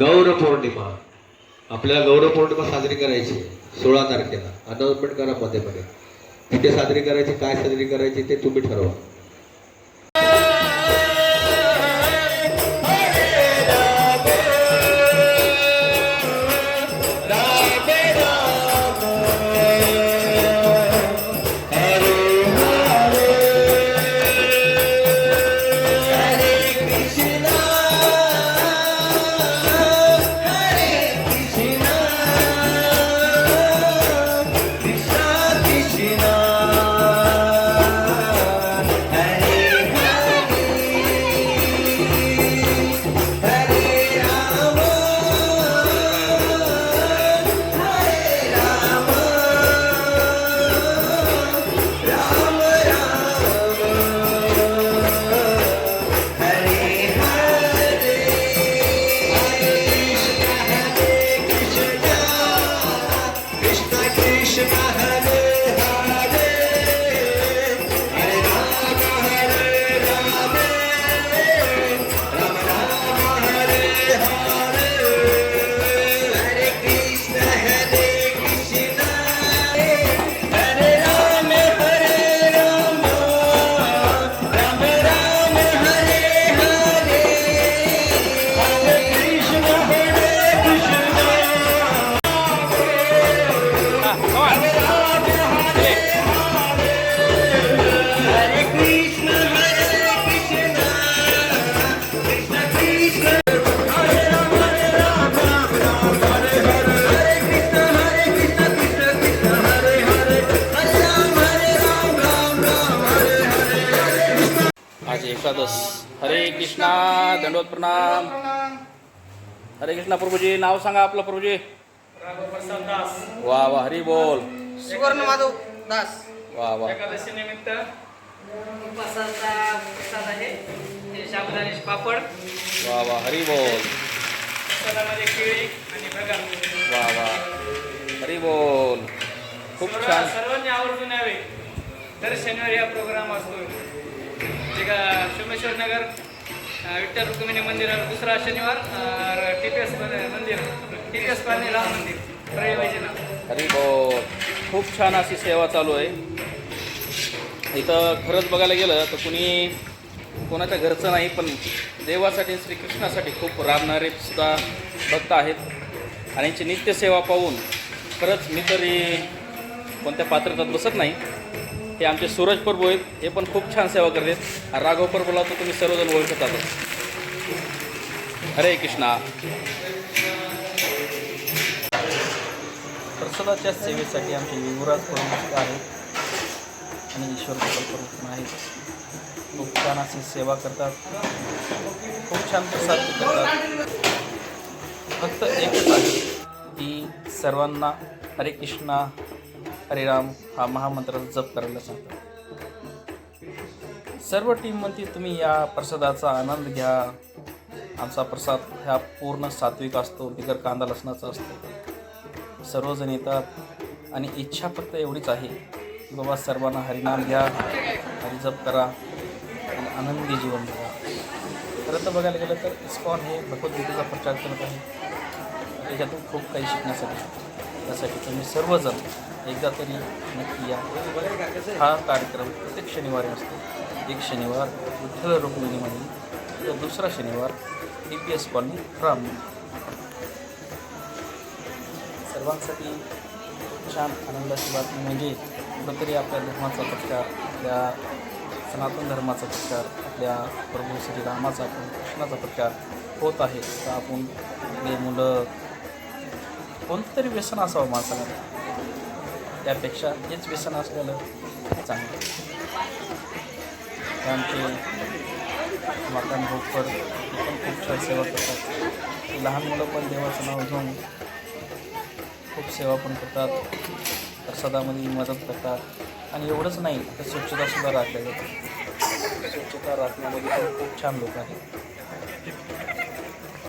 गौरपौर्णिमा आपल्याला गौरपौर्णिमा साजरी करायची आहे सोळा तारखेला. अनाऊन्समेंट करा मध्ये मध्ये. तिथे साजरी करायची काय साजरी करायची ते तुम्ही ठरवा. एकादश हरे कृष्णा दंडवत प्रणाम. हरे कृष्णा प्रभूजी नाव सांगा आपलं प्रभूजी. वा वा हरी बोल. सुवर्ण माधव दास. वा वा. एकादशी निमित्त साबुदाण्याचे पापड. वा वा हरी बोल. प्रसादामध्ये केळी आणि भगर वा वा हरी बोल. खूप छान. सर्वांनी आवर्जून यावे. दर शनिवारी हा प्रोग्राम असतो ते का सोमेश्वर नगर विठ्ठल रुक्मिणी मंदिरावर दुसरा शनिवार टी पी एस मंदिर. टी पी एस राम मंदिर. रविवाजीला हरी बोल. खूप छान अशी सेवा चालू आहे. इथं खरंच बघायला गेलं तर कुणी कोणाच्या घरचं नाही पण देवासाठी श्रीकृष्णासाठी खूप राबणारे सुद्धा भक्त आहेत. आणि यांची नित्यसेवा पाहून खरंच मी तरी कोणत्या पात्रतात बसत नाही. हे आमचे सूरज प्रभू आहेत हे पण खूप छान सेवा करतात. राघव प्रभूला तर तुम्ही सर्वजण ओळखत आहात. हरे कृष्णा. प्रसादाच्या सेवेसाठी आमचे युवराज प्रमुख आहेत. आणि ईश्वर प्रकल्प आहेत. खूप छान अशी सेवा करतात. खूप छान प्रसाद करतात. फक्त एकच आहे की सर्वांना हरे कृष्णा हरे राम हा महामंत्राचा जप करायला सांगतात. सर्व टीम म्हणते तुम्ही या प्रसादाचा आनंद घ्या. आमचा प्रसाद ह्या पूर्ण सात्विक असतो बिगर कांदा लसणाचा असतो. सर्वजण येतात आणि इच्छा फक्त एवढीच आहे की बाबा सर्वांना हरिनाम घ्या हरिजप करा. आणि आनंदी जीवन जगा खरं तर बघायला गेलं तर इस्कॉन हे भगवद्गीतेचा प्रचार करत आहे. त्याच्यातून खूप काही शिकण्यासाठी. त्यासाठी तुम्ही सर्वजण एकदा तरी नक्की या. हा कार्यक्रम प्रत्येक शनिवारी असतो. एक शनिवार विठ्ठल रुक्मिणीमध्ये तर दुसरा शनिवार D P S colony Ram. सर्वांसाठी छान आनंदाची बातमी म्हणजे कुठंतरी आपल्या धर्माचा प्रचार आपल्या सनातन धर्माचा प्रचार आपल्या प्रभू श्रीरामाचा आपण कृष्णाचा प्रचार होत आहे. तर आपण आपले मुलं कोणतं तरी व्यसन असावं माणसाला. त्यापेक्षा हेच व्यसन असलेलं चांगलं. हे आमचे माकान भोकर पण खूप छान सेवा करतात. लहान मुलं पण देवाचं नाव घेऊन खूप सेवा पण करतात. प्रसादामध्ये मदत करतात. आणि एवढंच नाही तर स्वच्छतासुद्धा राखल्या जाते स्वच्छता राखण्यामध्ये पण खूप छान लोक आहेत.